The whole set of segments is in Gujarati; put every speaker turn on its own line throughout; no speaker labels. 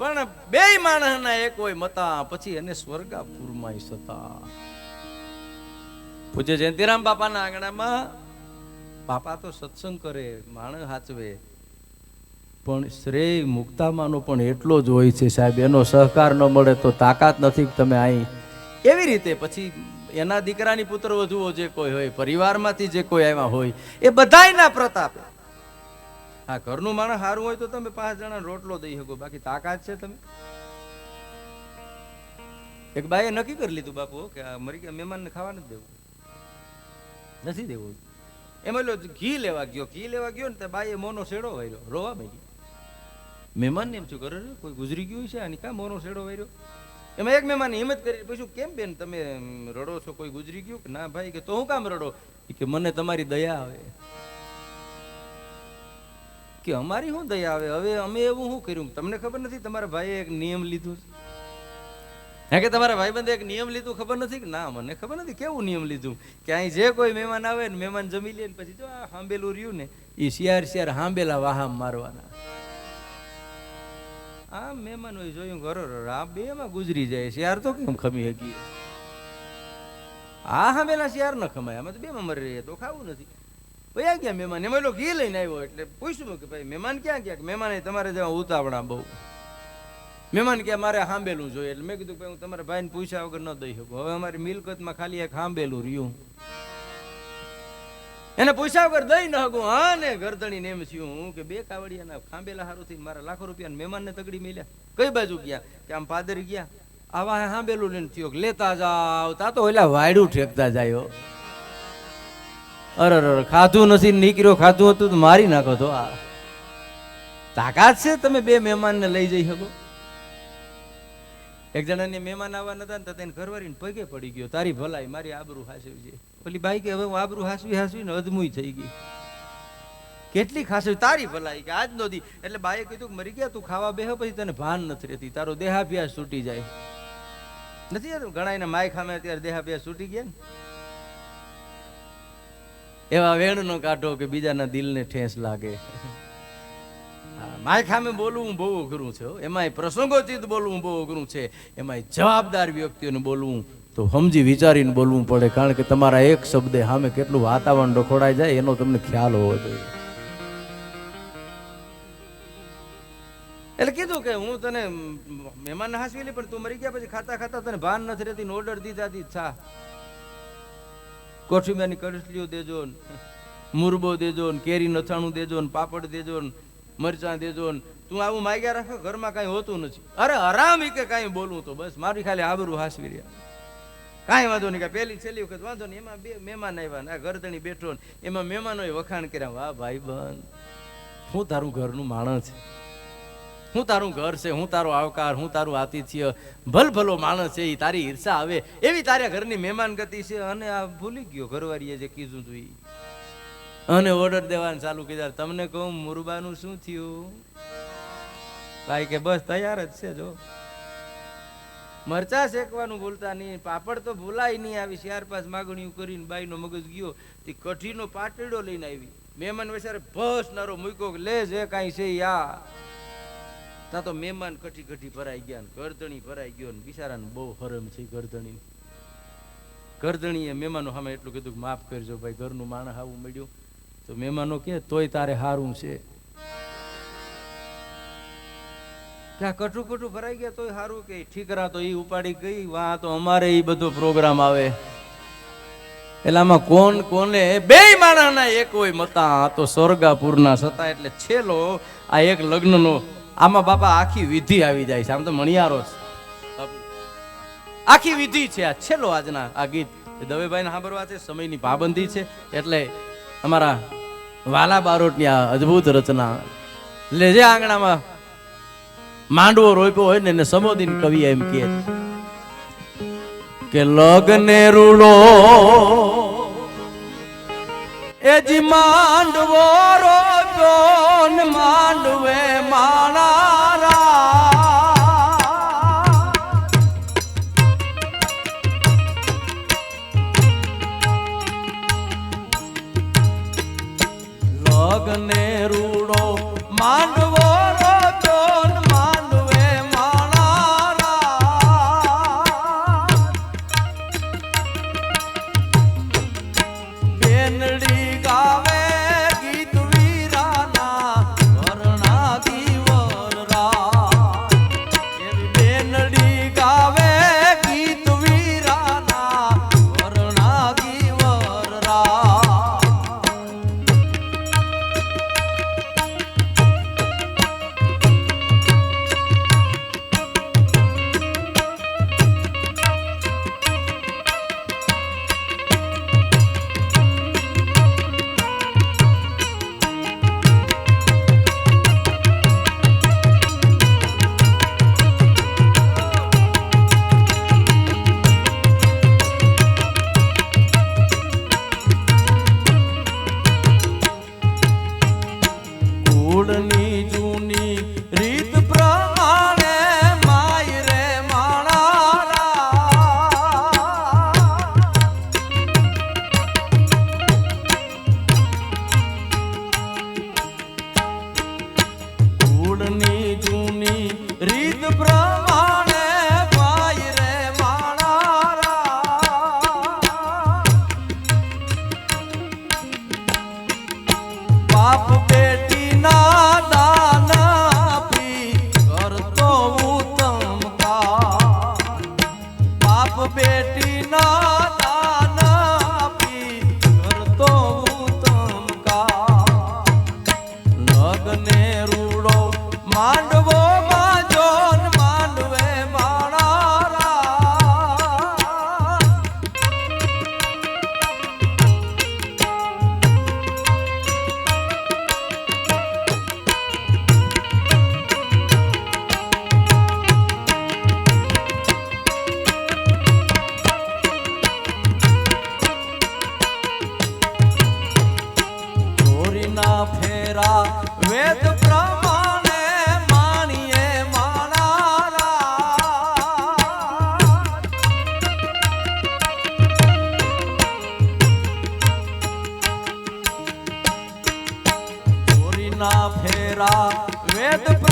પણ બે માણસના એક હોય મતા, પછી એને સ્વર્ગાપુરમાં સતા. પૂજ્ય જયંતિરામ બાપાના આંગણામાં બાપા તો સત્સંગ કરે, માણસ હાચવે. પણ શ્રેય મુક્તામાનો પણ એટલો જ હોય છે સાહેબ, એનો સહકાર ન મળે તો તાકાત નથી તમે અહીં એવી રીતે પછી એના દીકરાની પુત્ર વધુઓ જે કોઈ હોય, પરિવારમાંથી જે કોઈ આવ્યા હોય, એ બધાયના પ્રતાપે હા ઘરનું માણસ સારું હોય તો તમે પાંચ જણા રોટલો દઈ શકો, બાકી તાકાત છે તમે. એક બાઈએ નક્કી કરી લીધું બાપુ કે મરી ગયા મહેમાનને ખાવા નથી દેવું. નથી દેવું. એમાં લો ઘી લેવા ગયો, ઘી લેવા ગયો ને તો બાઈએ મોનો શેડો વાર્યો. રોવા માંડી મહેમાનને એમ શું કરે કોઈ ગુજરી ગયું છે આની કા મોનો શેડો વાર્યો? એમાં એક મહેમાન હિંમત કરી, પૂછ્યું, કેમ બેન તમે રડો છો? કોઈ ગુજરી ગયું? કે, ના ભાઈ, કે તો હું કામ રડો? કે, મને તમારી દયા આવે. કે અમારી શું દયા આવે? હવે અમે એવું શું કર્યું? તમને ખબર નથી તમારા ભાઈએ એક નિયમ લીધું છે? કે તમારા ભાઈબંધે એક નિયમ લીધું ખબર નથી? કે ના, મને ખબર નથી કેવું નિયમ લીધું. કે અહીં જે કોઈ મહેમાન આવે ને મહેમાન જમી લે ને પછી જો આ હાંબેલું રહ્યું ને એ શિયાર શિયાર હાંબેલા વાહામ મારવાના. આ મહેમાન હોય જોયું ઘરો આ બે માં ગુજરી જાય, શિયાર તો કેમ ખમી હકી આ હાંબેલા શિયાર ન ખમાય અમે તો બે માં મરી રહીએ તો ખાવું નથી. વયા ગયા મહેમાન? એમાં એટલો ઘી લઈને આવ્યો એટલે પૂછ્યું કે ભાઈ, મહેમાન ક્યાં ગયા? મહેમાન તમારે જેવા ઉતાવળા બહુ. મહેમાન કે મારે હાંબેલું જોઈએ. એટલે મેં કીધું કે હું તમારા ભાઈને પૂછ્યા વગર ન દઈ શકું. હવે અમારી મિલકતમાં ખાલી એક હાંબેલું રહ્યું. એને પૂછ્યા વગર દઈ ન હકું હા ને ગરદણી એમ થયું કે બે કાવડિયાના ખાંબેલા સારું થી મારા લાખો રૂપિયા મહેમાનને તગડી મેલ્યા. કઈ બાજુ ગયા? કે આમ પાદર ગયા. આવા હાંબેલું લઈને થયો લેતા જાવ તા તો ઓલા વાયડું ઠેકતા જાય હો. અરે અરે ખાધું નથી, નીકળ્યો, ખાધું હતું તો મારી નાખો તો આ. તાકાત છે તમે બે મહેમાનને લઈ જઈ શકો. એક જણાને મહેમાન આવવા નતા ને તો તેને ઘરવાળીને પગે પડી ગયો. તારી ભલાઈ, મારી આબરૂ હાસવી છે. પેલી બાઈ કે, હવે હું આબરૂ હાસવી હાસવી ને અધમુય થઈ ગઈ. કેટલી ખાસવી? તારી ભલાઈ કે આજ નોધી એટલે બાઈએ કીધું મરી ગયા, તું ખાવા બેહો, પછી તને ભાન નથી રહેતી. તારો દેહાભ્યાસ છૂટી જાય. નથી ઘણા એના માય ખામે અત્યારે દેહાભ્યાસ છૂટી ગયા ને? એવા વેણનો કાઢો કે બીજાના દિલને ઠેસ લાગે. માય બોલવું બહુ અઘરું છે એમાંય પ્રસંગોચિત બોલવું બહુ અઘરું છે. એમાંય જવાબદાર વ્યક્તિઓને બોલવું તો સમજી વિચારીને બોલવું પડે, કારણ કે તમારા એક શબ્દે સામે કેટલું વાતાવરણ રખોડાઈ જાય એનો તમને ખ્યાલ હોવો જોઈએ. એટલે કીધું કે હું તને મહેમાન હાસવી લે, પણ તું મરી ગયા પછી ખાતા ખાતા તને ભાન નથી રહેતી ઓર્ડર દીધા દી કોઠીમાની કરસલીઓ દેજો મુરબો દેજો કેરી નથાણું દેજો પાપડ દેજો ને, મરચાં દેજો તું આવું માગ્યા રાખો, ઘરમાં કાંઈ હોતું નથી. અરે આરામ ઈ કે કાંઈ બોલવું તો બસ, મારી ખાલી આબરું હાસવી રહ્યા. કાંઈ વાંધો નહીં કે પેલી છેલ્લી વખત વાંધો નહીં, એમાં બે મહેમાન આવ્યા ને, આ ગરદણી બેઠો એમાં મહેમાનોએ વખાણ કર્યા, વાહ ભાઈ બન, હું તારું ઘરનું માણસ. છે હું તારું ઘર છે, હું તારો આવકાર, હું તારું આતિથ્ય ભલ ભલો માણસ છે એ તારી ઈર્ષા આવે, એવી તારા ઘરની મહેમાન ગતિ છે, અને આ ભૂલી ગયો ઘરવાળીએ જે કીધું તું અને ઓર્ડર દેવાનું ચાલુ કીધા તમને કહું, મુરબાનું શું થયું? ભાઈ કે, બસ, તૈયાર જ છે, જો. મરચા શેકવાનું ભૂલતા નહીં, પાપડ તો ભૂલાય નહીં, આવી ચાર પાંચ માગણીઓ કરીને બાઈનો મગજ ગયો, તે કઠીનો પાટડો લઈને આવી. મહેમાન વસારે ભસ નારો મૂક્યો લે, જે કાંઈ છે યા ત્યાં તો મહેમાન કઠી કઠી ભરાઈ ગયા ગરદણી ભરાઈ ગયો ને બિચારાને બહુ હરમ છે ગરદણી ગરદણીએ મહેમાનો સામે એટલું કીધું માફ કરજો ભાઈ, ઘરનું માણસ આવું મળ્યું. તો મહેમાનો કે, તોય તારે હારું છે. આ કટું કટું ભરાઈ ગયા તોય હારું કે, ઠીકરા તો ઈ ઉપાડી ગઈ વાહ તો અમારે ઈ બધો પ્રોગ્રામ આવે. એટલે આમાં કોણ કોને? બે માણસના એક હોય મતા તો સ્વર્ગાપુરના સતા, એટલે છેલ્લો આ એક લગ્નનો આમાં બાપા આખી વિધિ આવી જાય છે. આમ તો મણિયારો છે આખી વિધિ છે આ છેલ્લો આજના આ ગીત. દવેભાઈ ને સાંભળવા છે, સમયની પાબંદી છે, એટલે અમારા વાલા બારોટની આ અદ્ભુત રચના. લેજે આંગણામાં માંડવો રોપ્યો હોય ને એને સમોદિન કવિ એમ કહે કે, લગ્ન રૂડો એ જી માંડવો રોપ્યો માંડવે માણારા நீ ના ફેરા. વેદ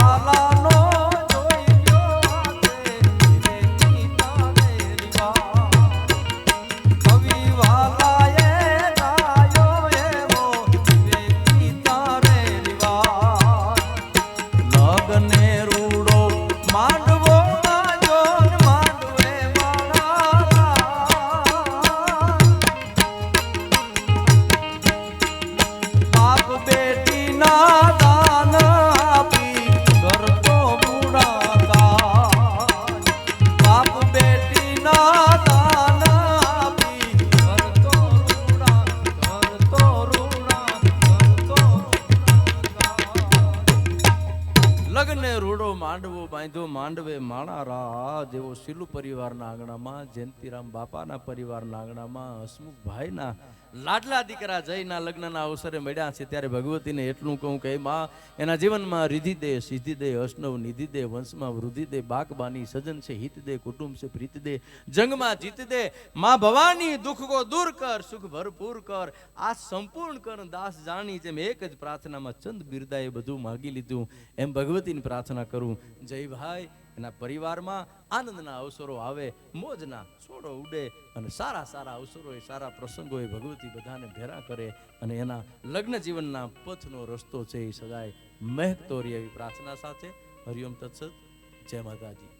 वाला લીધો માંડવે માણારા જેવો સિલુ પરિવારના આંગણામાં જયંતિરામ બાપાના પરિવારના આંગણામાં હસમુખભાઈના લાડલા દીકરા જયના લગ્નના અવસરે મળ્યા છે, ત્યારે ભગવતીને એટલું કહું કે, માં, એના જીવનમાં રિધિ દે સિદ્ધિ દે અષ્નવ નિધિ દે વંશમાં વૃદ્ધિ દે બાકબાની, સજન છે હિત દે કુટુંબ છે પ્રીત દે જંગમાં જીત દે માં ભવાની દુઃખ દૂર કર, સુખ ભરપૂર કર. આ સંપૂર્ણ કર દાસ જાણી જેમ એક જ પ્રાર્થનામાં ચંદ બિરદાએ બધું માગી લીધું. એમ ભગવતીની પ્રાર્થના કરું. જય ભાઈ એના પરિવારમાં આનંદના અવસરો આવે, મોજના છોડો ઉડે અને સારા સારા અવસરો સારા પ્રસંગોએ ભગવતી બધાને ભેરા કરે અને એના લગ્ન જીવનના પથનો રસ્તો છે એ સદાય મહેકતો રહે એવી પ્રાર્થના સાથે. હરિઓમ તત્સત, જય માતાજી.